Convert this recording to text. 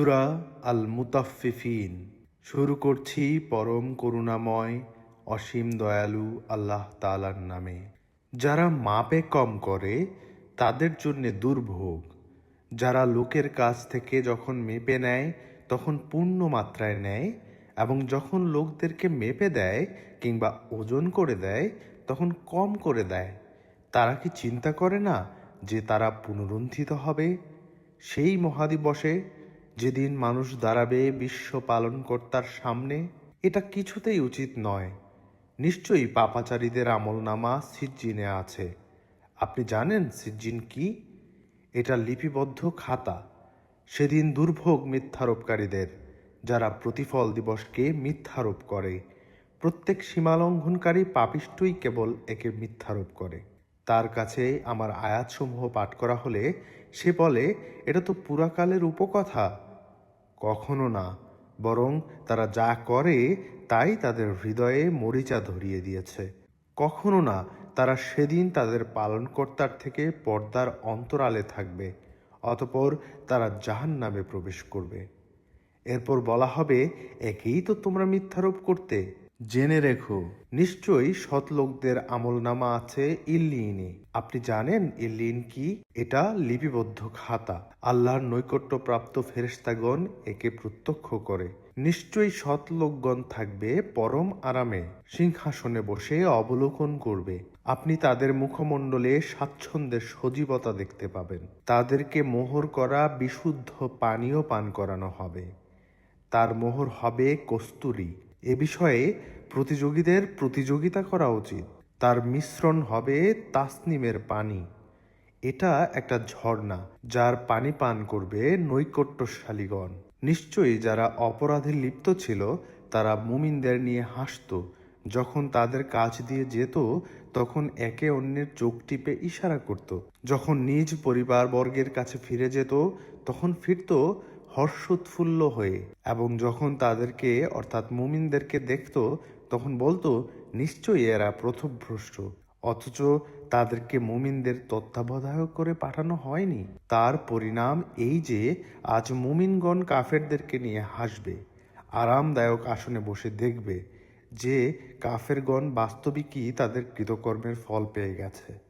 সুরা আল মুতাফিফিন শুরু করছি পরম করুণাময়, অসীম দয়ালু আল্লাহ তালার নামে। যারা মাপে কম করে, তাদের জন্য দুর্ভোগ। যারা লোকের কাছ থেকে যখন মেপে নেয়, তখন পূর্ণ মাত্রায় নেয় এবং যখন লোকদেরকে মেপে দেয় কিংবা ওজন করে দেয়, তখন কম করে দেয়। তারা কি চিন্তা করে না যে তারা পুনরুন্থিত হবে? সেই মহাদিবসে যেদিন মানুষ দাঁড়াবে বিশ্ব পালনকর্তার সামনে, এটা কিছুতেই উচিত নয়। নিশ্চয়ই পাপাচারীদের আমলনামা সিজ্জিনে আছে। আপনি জানেন সিজ্জিন কি? এটা লিপিবদ্ধ খাতা। সেদিন দুর্ভোগ মিথ্যারোপকারীদের, যারা প্রতিফল দিবসকে মিথ্যারোপ করে। প্রত্যেক সীমালঙ্ঘনকারী পাপিষ্টই কেবল একে মিথ্যারোপ করে। তার কাছে আমার আয়াতসমূহ পাঠ করা হলে সে বলে, এটা তো পুরাকালের উপকথা। কখনো না, বরং তারা যা করে তাই তাদের হৃদয়ে মরিচা ধরিয়ে দিয়েছে। কখনো না, তারা সেদিন তাদের পালনকর্তার থেকে পর্দার অন্তরালে থাকবে, অতপর তারা জাহান নামে প্রবেশ করবে। এরপর বলা হবে, একেই তো তোমরা মিথ্যারোপ করতে। জেনে রেখো, নিশ্চয়ই সৎ লোকদের আমল নামা আছে ইল্লিনে। আপনি জানেন ইল্লিন কি? এটা লিপিবদ্ধ খাতা। আল্লাহর নৈকট্য প্রাপ্ত ফেরেস্তাগণ একে প্রত্যক্ষ করে। নিশ্চয়ই সৎ লোকগণ থাকবে পরম আরামে, সিংহাসনে বসে অবলোকন করবে। আপনি তাদের মুখমণ্ডলে স্বাচ্ছন্দ্যের সজীবতা দেখতে পাবেন। তাদেরকে মোহর করা বিশুদ্ধ পানীয় পান করানো হবে। তার মোহর হবে কস্তুরী। এ বিষয়ে প্রতিযোগীদের প্রতিযোগিতা করা উচিত। তার মিশ্রণ হবে তাসনিমের পানি। এটা একটা ঝর্ণা যার পানি পান করবে নৈকট্যশালীগণ। নিশ্চয়ই যারা অপরাধে লিপ্ত ছিল, তারা মুমিনদের নিয়ে হাসত। যখন তাদের কাছ দিয়ে যেত, তখন একে অন্যের চোখ টিপে ইশারা করত। যখন নিজ পরিবার বর্গের কাছে ফিরে যেত, তখন ফিরত হর্ষোৎফুল্ল হয়ে এবং যখন তাদেরকে, অর্থাৎ মুমিনদেরকে দেখত, তখন বলতো, নিশ্চয়ই এরা প্রথভ্রষ্ট। অথচ তাদেরকে মুমিনদের তত্ত্বাবধায়ক করে পাঠানো হয়নি। তার পরিণাম এই যে, আজ মুমিনগণ কাফেরদেরকে নিয়ে হাসবে, আরামদায়ক আসনে বসে দেখবে যে, কাফেরগণ বাস্তবিকই তাদের কৃতকর্মের ফল পেয়ে গেছে।